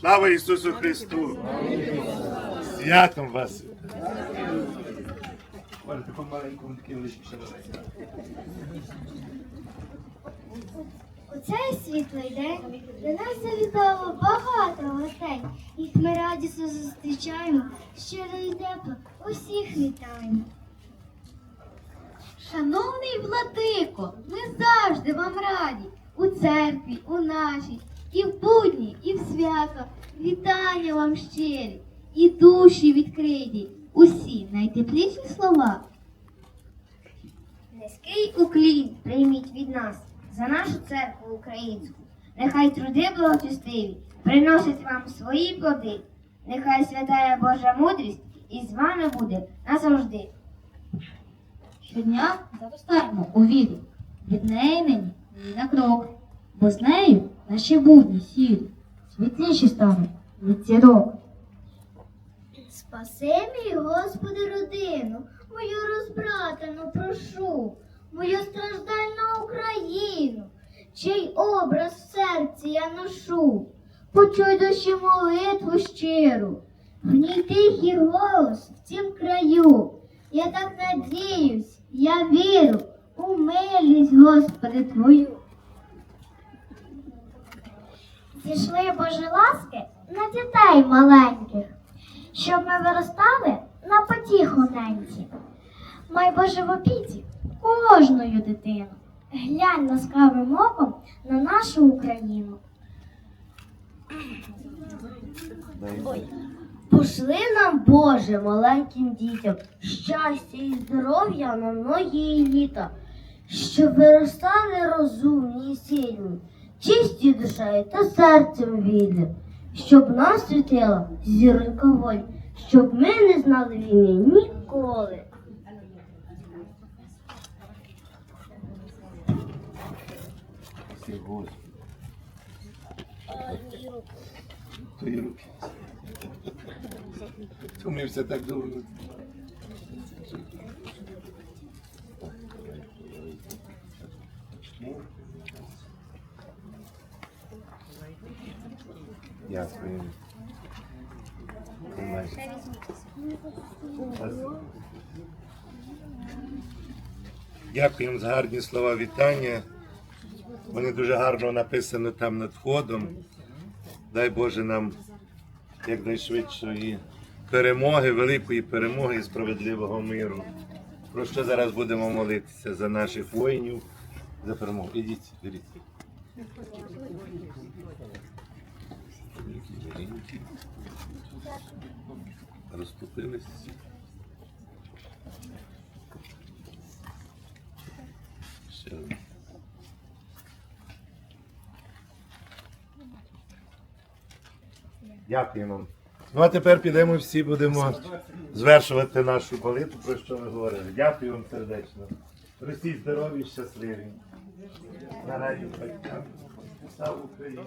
Слава Ісусу Христу! Святом вас! У цей світлий день до нас завітало багато гостей. Їх ми радісно зустрічаємо, щиро і тепло усіх вітаємо. Шановний владико, ми завжди вам раді у церкві, у нашій, і в будні, і в свято. Вітання вам щирі, і душі відкриті. Усі найтепліші слова. Низький уклін прийміть від нас за нашу церкву українську. Нехай труди благочестиві приносять вам свої плоди. Нехай святая Божа мудрість із вами буде назавжди. Щодня зростаємо у вірі, від неї нині ні на крок, бо з нею наші будні сірі, світліші стануть від зірок. Спаси мій, Господи, родину, мою розбратану прошу, мою страждальну Україну, чий образ в серці я ношу. Почуй душі молитву щиру, в ній тихий голос в цім краю. Я так надіюсь, я вірю у милість, Господи, Твою. Зійшли Божі ласки на дітей маленьких щоб ми виростали на потіху ненці. Май Боже в опіці кожною дитину. Глянь ласкавим оком на нашу Україну. Пошли нам, Боже, маленьким дітям, щастя і здоров'я на многі літа, щоб виростали розумні і сильні, чисті душею та серцем вільним, щоб нас світила зіронька волі, щоб ми не знали війни ніколи. Твої руки. Втомився так довго. Дякую. Дякуємо за гарні слова вітання. Вони дуже гарно написані там над входом. Дай Боже нам якнайшвидшої перемоги, великої перемоги і справедливого миру. Про що зараз будемо молитися за наших воїнів, за перемогу. Ідіть, беріть. Розступились. Ще один. Дякуємо. Ну а тепер підемо всі будемо звершувати нашу молитву, про що ми говорили. Дякую вам сердечно. Росіть здорові, щасливі. На раді батькам. Слава Україні!